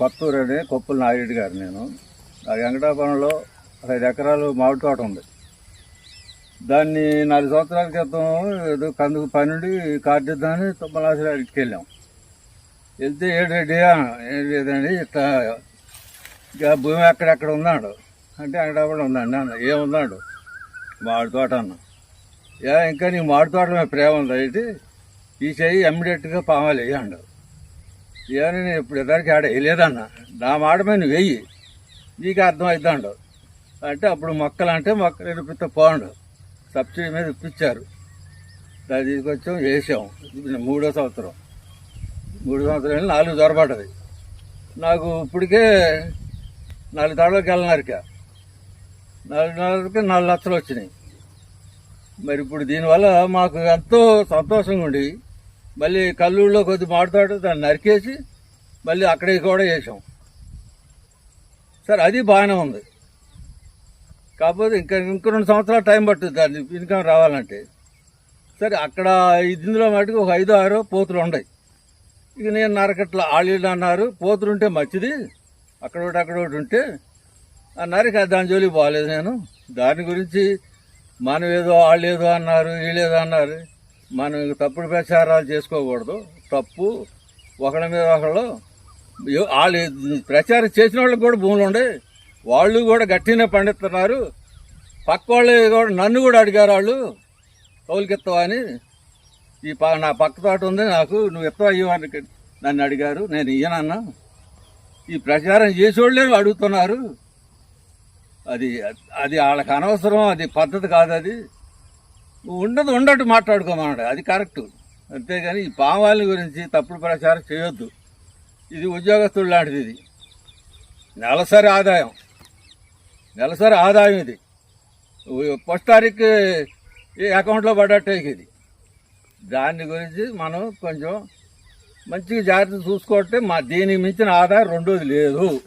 కొత్తూరు అని కొప్పుల నాయుడు గారు నేను. ఆ వెంకటాపురంలో ఐదు ఎకరాలు మామిడి తోట ఉంది. దాన్ని నాలుగు సంవత్సరాల క్రితం ఏదో కందుకు పనుండి కార్డిద్దామని ఇద్దామని తుమ్మలాసి వెళ్ళాం. వెళ్తే ఏడేడి ఏం లేదండి ఇట్లా ఇక భూమి అక్కడెక్కడ ఉన్నాడు? అంటే వెంకటాపురం ఉందండి అన్న ఏమున్నాడు? మామిడి తోట అన్న. ఇంకా నీకు మామిడి తోట మీద ప్రేమ ఉంది అయితే ఈ చెయ్యి ఇమ్మీడియట్గా పామాలి అన్నాడు. ఏమని నేను ఇప్పుడు ఇద్దరికి ఆడ వేయలేదన్న నా మాట మీద నువ్వు వెయ్యి. నీకు అర్థమవుతాడు అంటే అప్పుడు మొక్కలు అంటే మొక్కలు ఇప్పితే పోండు. సబ్సిడీ మీద ఇప్పించారు. దాన్ని తీసుకొచ్చాం వేసాం. మూడో సంవత్సరం. మూడు సంవత్సరాలు నాలుగు దొరపడ్డది నాకు ఇప్పటికే నాలుగు తాళ్ళకి వెళ్ళినారిక. నాలుగు నాలుగుకి నాలుగు లక్షలు వచ్చినాయి. మరి ఇప్పుడు దీనివల్ల మాకు ఎంతో సంతోషంగా ఉండి మళ్ళీ కల్లూరులో కొద్ది మాడతాడు దాన్ని నరికేసి మళ్ళీ అక్కడికి కూడా వేసాం సరే అది బాగానే ఉంది. కాకపోతే ఇంకా ఇంక రెండు సంవత్సరాలు టైం పట్టుద్ది దాన్ని ఇన్కమ్ రావాలంటే. సరే అక్కడ ఇందులో మటుకు ఒక ఐదు ఆరు పోతులు ఉన్నాయి. ఇక నేను నరకట్ల ఆళ్ళు అన్నారు పోతులు ఉంటే మంచిది అక్కడ ఒకటి అక్కడ ఒకటి ఉంటే. అన్నారు ఇక దాని జోలికి పోలేదు నేను. దాని గురించి మనం ఏదో వాళ్ళు ఏదో అన్నారు వీళ్ళేదో అన్నారు. మనం తప్పుడు ప్రచారాలు చేసుకోకూడదు. తప్పు ఒకళ్ళ మీద ఒకళ్ళు వాళ్ళు ప్రచారం చేసిన వాళ్ళకి కూడా భూములు ఉండే. వాళ్ళు కూడా గట్టినే పండిస్తున్నారు. పక్క వాళ్ళు కూడా నన్ను కూడా అడిగారు వాళ్ళు కౌలికిత్తవా అని? ఈ పా నా పక్క తోట ఉంది నాకు నువ్వు ఇస్తావా ఇవ్వని నన్ను అడిగారు. నేను ఇయ్యనన్నా ఈ ప్రచారం చేసేవాళ్ళే అడుగుతున్నారు. అది అది వాళ్ళకి అనవసరం అది పద్ధతి కాదు అది. ఉండదు ఉండట్టు మాట్లాడుకోమన్నాడు. అది కరెక్ట్ అంతేగాని ఈ పావాలని గురించి తప్పుడు ప్రచారం చేయొద్దు. ఇది ఉద్యోగస్తుడు లాంటిది ఇది. నెలసరి ఆదాయం. నెలసరి ఆదాయం ఇది. ఫస్ట్ తారీఖు ఈ అకౌంట్లో పడ్డట్టే ఇది. దాని గురించి మనం కొంచెం మంచిగా జాగ్రత్త చూసుకుంటే మా దీనికి మించిన ఆదాయం రెండోది లేదు.